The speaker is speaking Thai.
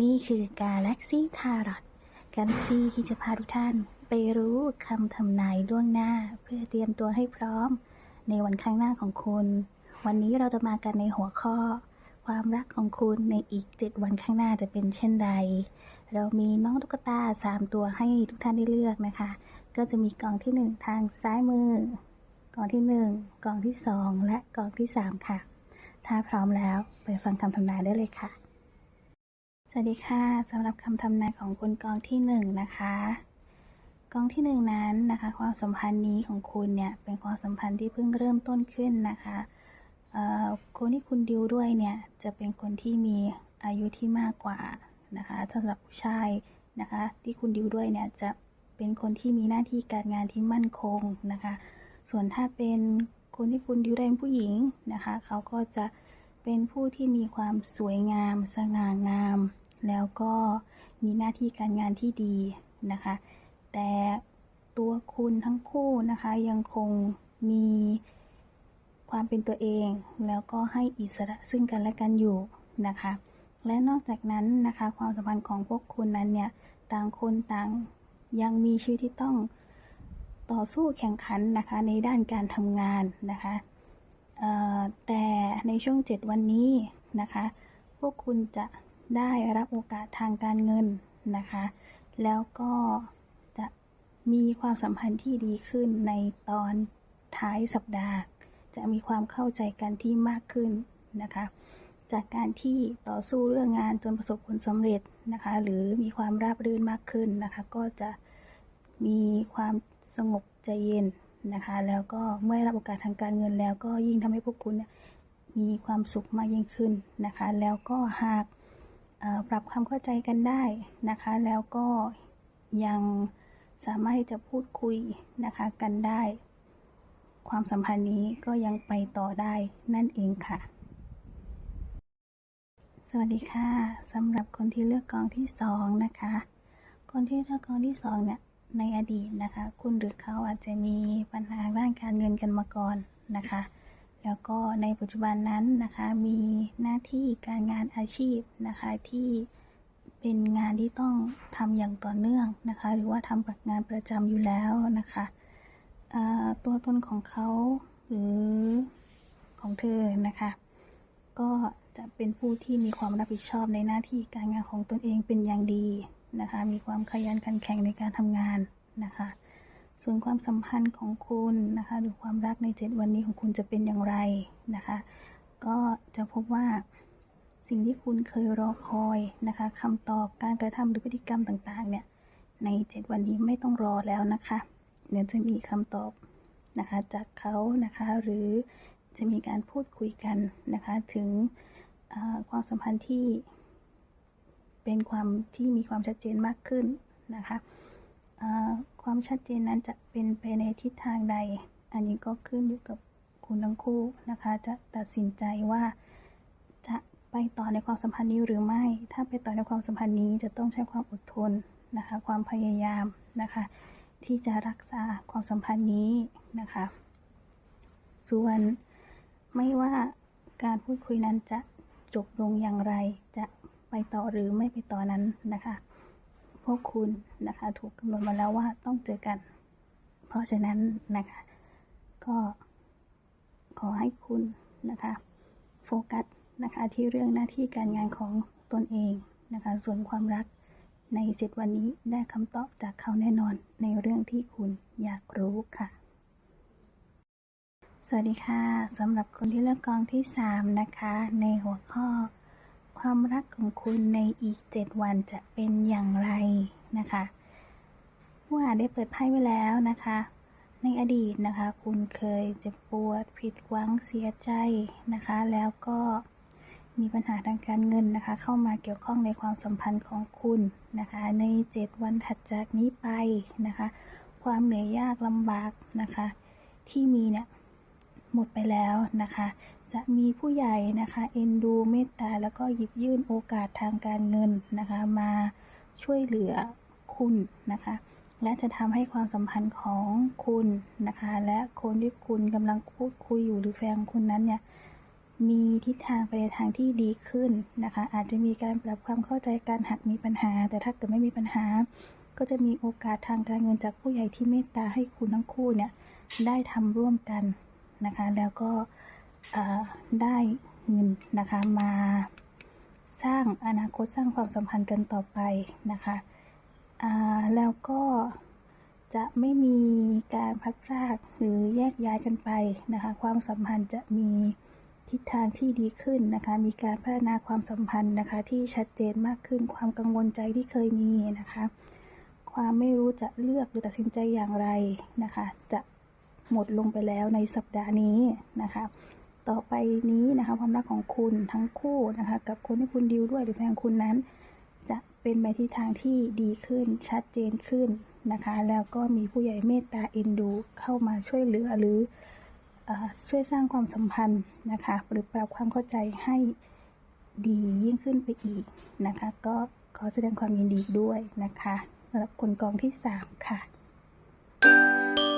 นี่คือกาแล็กซี่ทารอตกาแล็กซี่ที่จะพาทุกท่านไปรู้คำทำนายล่วงหน้า เพื่อเตรียมตัวให้พร้อม ในวันข้างหน้าของคุณ วันนี้เราจะมากันในหัวข้อ ความรักของคุณในอีก 7 วันข้างหน้าจะเป็นเช่นใด เรามีน้องตุ๊กตา 3 ตัวให้ทุกท่านได้เลือกนะคะ ก็จะมีกล่องที่ 1 ทางซ้ายมือ กล่องที่ 1 กล่องที่ 2 และกล่องที่ 3 ค่ะ ถ้าพร้อมแล้วไปฟังคำทำนายได้เลยค่ะ สวัสดีค่ะสำหรับคำทำนายของคุณกองที่หนึ่งนะคะกองที่หนึ่งนั้นนะคะ ความสัมพันธ์นี้ของคุณเนี่ยเป็นความสัมพันธ์ที่เพิ่งเริ่มต้นขึ้นนะคะคนที่คุณดิวด้วยเนี่ยจะเป็นคนที่มีอายุที่มากกว่านะคะสำหรับผู้ชายนะคะ ที่คุณดิวด้วยเนี่ยจะเป็นคนที่มีหน้าที่การงานที่มั่นคงนะคะ ส่วนถ้าเป็นคนที่คุณดิวได้เป็นผู้หญิงนะคะ เขาก็จะเป็นผู้ที่มีความสวยงาม สง่างาม แล้วก็มีหน้าที่การงานที่ดีนะคะ แต่ตัวคุณทั้งคู่นะคะ ยังคงมีความเป็นตัวเอง แล้วก็ให้อิสระซึ่งกันและกันอยู่นะคะ และนอกจากนั้นนะคะ ความสัมพันธ์ของพวกคุณนั้นเนี่ยต่างคนต่างยังมีชีวิตที่ต้องต่อสู้แข่งขันนะคะในด้านการทำงานนะคะแต่ในช่วง 7 วันนี้นะคะ พวกคุณจะ ได้รับโอกาสทางการเงินนะคะ แล้วก็จะมีความสัมพันธ์ที่ดีขึ้นในตอนท้ายสัปดาห์ จะมีความเข้าใจกันที่มากขึ้นนะคะ จากการที่ต่อสู้เรื่องงานจนประสบผลสำเร็จนะคะ หรือมีความราบรื่นมากขึ้นนะคะ ก็จะมีความสงบใจเย็นนะคะ แล้วก็เมื่อรับโอกาสทางการเงินแล้วก็ยิ่งทำให้พวกคุณมีความสุขมากยิ่งขึ้นนะคะ แล้วก็หาก ปรับความเข้าใจกันได้นะคะ แล้วก็ยังสามารถที่จะพูดคุยนะคะกันได้ ความสัมพันธ์นี้ก็ยังไปต่อได้นั่นเองค่ะ สวัสดีค่ะสำหรับคนที่เลือกกองที่สองนะคะ คนที่เลือกกองที่สองเนี่ยในอดีตนะคะ คุณหรือเขาอาจจะมีปัญหาด้านการเงินกันมาก่อนนะคะ แล้วก็ในปัจจุบันนั้นนะคะมีหน้าที่การงานอาชีพนะคะที่เป็นงานที่ต้องทำอย่างต่อเนื่องนะคะ หรือว่าทำกับงานประจำอยู่แล้วนะคะตัวตนของเขาหรือของเธอนะคะ ก็จะเป็นผู้ที่มีความรับผิดชอบในหน้าที่การงานของตนเองเป็นอย่างดีนะคะ มีความขยันขันแข็งในการทำงานนะคะ ส่วนความสัมพันธ์ของคุณนะคะหรือความรักในเจ็ดวันนี้ของคุณจะเป็นอย่างไรนะคะ ก็จะพบว่าสิ่งที่คุณเคยรอคอยนะคะคำตอบการกระทำหรือพฤติกรรมต่างๆเนี่ยในเจ็ดวันนี้ไม่ต้องรอแล้วนะคะเดี๋ยวจะมีคำตอบนะคะจากเขานะคะหรือจะมีการพูดคุยกันนะคะถึงความสัมพันธ์ที่เป็นความที่มีความชัดเจนมากขึ้นนะคะ ความชัดเจนนั้นจะเป็นไปในทิศทางใด อันนี้ก็ขึ้นอยู่กับคุณทั้งคู่นะคะ จะตัดสินใจว่าจะไปต่อในความสัมพันธ์นี้หรือไม่ ถ้าไปต่อในความสัมพันธ์นี้จะต้องใช้ความอดทนนะคะ ความพยายามนะคะ ที่จะรักษาความสัมพันธ์นี้นะคะ ส่วนไม่ว่าการพูดคุยนั้นจะจบลงอย่างไร จะไปต่อหรือไม่ไปต่อนั้นนะคะ พวกคุณนะคะ ถูกกำหนดมาแล้วว่าต้องเจอกัน เพราะฉะนั้นนะคะ ก็ขอให้คุณนะคะ โฟกัสนะคะที่เรื่องหน้าที่การงานของตนเองนะคะ ส่วนความรักในเจ็ดวันนี้ได้คำตอบจากเขาแน่นอนในเรื่องที่คุณอยากรู้ค่ะ สวัสดีค่ะสำหรับคนที่เลือกกองที่สามนะคะ ในหัวข้อ ความรักของคุณในอีก 7 วันจะเป็นอย่างไรนะคะผู้อ่านได้เปิดไพ่ไว้แล้วนะคะ ในอดีตนะคะ คุณเคยเจ็บปวดผิดหวังเสียใจนะคะ แล้วก็มีปัญหาทางการเงินนะคะ เข้ามาเกี่ยวข้องในความสัมพันธ์ของคุณนะคะ ใน 7 วันถัดจากนี้ไปนะคะ ความเหนื่อยยากลำบากนะคะ ที่มีเนี่ยหมดไปแล้วนะคะ จะมีผู้ใหญ่นะคะเอ็นดูเมตตาแล้วก็หยิบยื่นโอกาสทางการเงินนะคะ มาช่วยเหลือคุณนะคะ และจะทำให้ความสัมพันธ์ของคุณนะคะ และคนที่คุณกำลังพูดคุยอยู่หรือแฟนคุณนั้นเนี่ยมีทิศทางไปในทางที่ดีขึ้นนะคะ อาจจะมีการปรับความเข้าใจกันหากมีปัญหา แต่ถ้าเกิดไม่มีปัญหา ก็จะมีโอกาสทางการเงินจากผู้ใหญ่ที่เมตตาให้คุณทั้งคู่เนี่ยได้ทำร่วมกันนะคะ แล้วก็ ได้เงินนะคะมาสร้างอนาคตสร้างความสัมพันธ์กันต่อไปนะคะแล้วก็จะไม่มีการพัดพรากหรือแยกย้ายกันไปนะคะ ความสัมพันธ์จะมีทิศทางที่ดีขึ้นนะคะ มีการพัฒนาความสัมพันธ์นะคะ ที่ชัดเจนมากขึ้น ความกังวลใจที่เคยมีนะคะ ความไม่รู้จะเลือกหรือตัดสินใจอย่างไรนะคะ จะหมดลงไปแล้วในสัปดาห์นี้นะคะ ต่อไปนี้นะคะความรักของคุณทั้งคู่นะคะกับคนที่คุณดิวด้วยหรือแฟนคุณนั้น จะเป็นไปทิศทางที่ดีขึ้นชัดเจนขึ้นนะคะ แล้วก็มีผู้ใหญ่เมตตาเอ็นดู เข้ามาช่วยเหลือหรืออช่วยสร้างความสัมพันธ์นะคะหรือปรับความเข้าใจให้ดียิ่งขึ้นไปอีกนะคะ ก็ขอแสดงความยินดีด้วยนะคะสำหรับคนกองที่สามค่ะ